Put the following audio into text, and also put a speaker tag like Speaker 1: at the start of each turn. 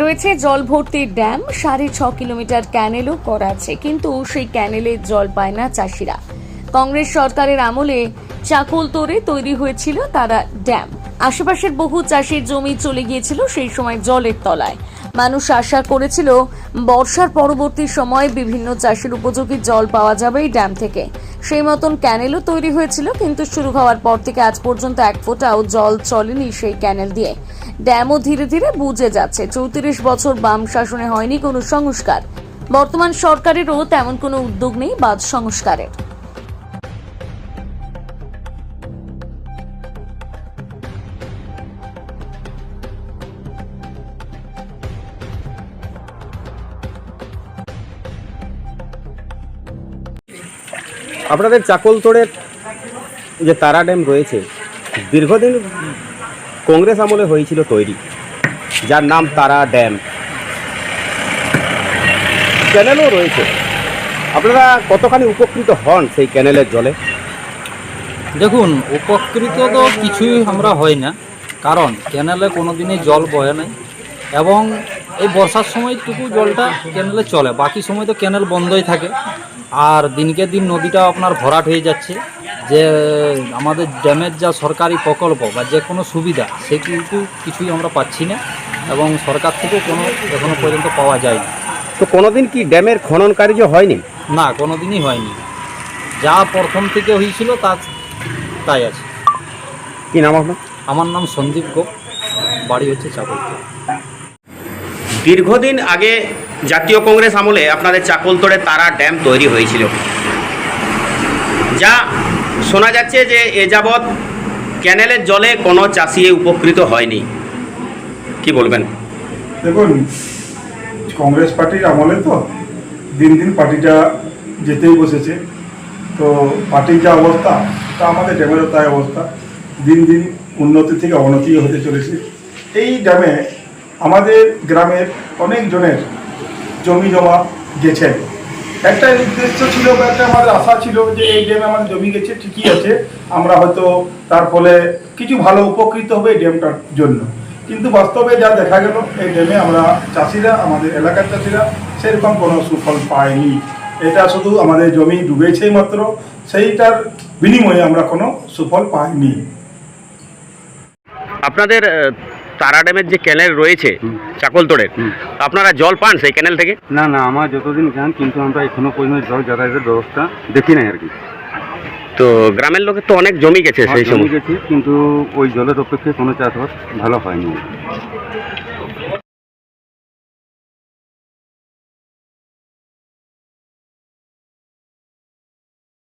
Speaker 1: রয়েছে জল ভর্তির ড্যাম, সাড়ে ছ কিলোমিটার ক্যানেলও করা আছে, কিন্তু সেই ক্যানেলের জল পায় না চাষিরা। কংগ্রেস সরকারের আমলে চাকলতোরে তৈরি হয়েছিল তারা ড্যাম। আশেপাশের বহু চাষির জমি চলে গিয়েছিল সেই সময় জলের তলায়। মানুষ আশা করেছিল, বর্ষার পরবর্তী সময়ে বিভিন্ন চাষের উপযোগী জল পাওয়া যাবে এই ড্যাম থেকে। সেই মতন ক্যানেলও তৈরি হয়েছিল, কিন্তু শুরু হওয়ার পর থেকে আজ পর্যন্ত এক ফোঁটাও জল চলেনি সেই ক্যানেল দিয়ে। ড্যামও ধীরে ধীরে বুঝে যাচ্ছে। চৌত্রিশ বছর বাম শাসনে হয়নি কোনো সংস্কার। বর্তমান সরকারেরও তেমন কোনো উদ্যোগ নেই বাদ সংস্কারের।
Speaker 2: আপনাদের চাকলতোড়ের যে তারা ড্যাম রয়েছে, দীর্ঘদিন কংগ্রেস আমলে হয়েছিল তৈরি, যার নাম তারা ড্যাম। ক্যানেলও রয়েছে। আপনারা কতখানি উপকৃত হন সেই ক্যানেলের জলে?
Speaker 3: দেখুন, উপকৃত তো কিছুই আমরা হই না, কারণ ক্যানেলে কোনো দিনই জল বয়ে নাই, এবং এই বর্ষার সময়টুকু জলটা ক্যানেলে চলে বাকি সময় তো ক্যানেল বন্ধই থাকে। আর দিনকে দিন নদীটা আপনার ভরাট হয়ে যাচ্ছে। যে আমাদের ড্যামের যা সরকারি প্রকল্প বা যে কোনো সুবিধা সে কিন্তু কিছুই আমরা পাচ্ছি না এবং সরকার থেকে কোনো এখনও পর্যন্ত পাওয়া যায়নি।
Speaker 2: তো কোনোদিন কি ড্যামের খনন কার্য হয়নি?
Speaker 3: না কোনো দিনই হয়নি। যা প্রথম থেকে হয়েছিল তা তাই আছে।
Speaker 2: কি নাম আপনার?
Speaker 3: আমার নাম সন্দীপ গোপ বাড়ি হচ্ছে চাকলতে
Speaker 2: দীর্ঘদিন আগে জাতীয় কংগ্রেস আমলে আপনাদের চাকলতোড়ে তারা ড্যাম তৈরি হয়েছিল। যা শোনা যাচ্ছে যে এ যাবৎ ক্যানেলের জলে কোনো চাষি উপকৃত হয়নি। কি বলবেন?
Speaker 4: দেখুন, কংগ্রেস পার্টির আমলে তো দিন দিন পার্টিটা যেতেই বসেছে। তো পার্টির যা অবস্থা, তা আমাদের ড্যামেরও তাই অবস্থা। দিন দিন উন্নতি থেকে অবনতি হতে চলেছে। এই ড্যামে আমাদের গ্রামের অনেক জনের জমি জমা গেছে। একটা উদ্দেশ্য ছিল বা একটা আমাদের আশা ছিল যে এই ড্যামে আমাদের জমি গেছে, ঠিকই আছে। আমরা হয়তো তার ফলে কিছু ভালো উপকৃত হবে এই ড্যামটার জন্য। কিন্তু বাস্তবে যা দেখা গেল, এই ড্যামে আমরা চাষিরা, আমাদের এলাকার চাষিরা সেরকম কোনো সুফল পায়নি। এটা শুধু আমাদের জমি ডুবেছে মাত্র, সেইটার বিনিময়ে আমরা কোনো সুফল পাইনি।
Speaker 2: আপনাদের তারা ড্যামের যে ক্যানেল রয়েছে চাকলতোড়ের আপনারা জল পান সেই ক্যানেল থেকে?
Speaker 5: না না আমার যতদিন যান কিন্তু আমরা এখনও পর্যন্ত জল যাতায়াতের ব্যবস্থা দেখি নাই আর কি।
Speaker 2: তো গ্রামের লোকের তো অনেক জমি গেছে সেই
Speaker 5: জমি
Speaker 2: সময়।
Speaker 5: গেছি কিন্তু ওই জলের অপেক্ষায় কোনো চাষবাস ভালো হয়নি।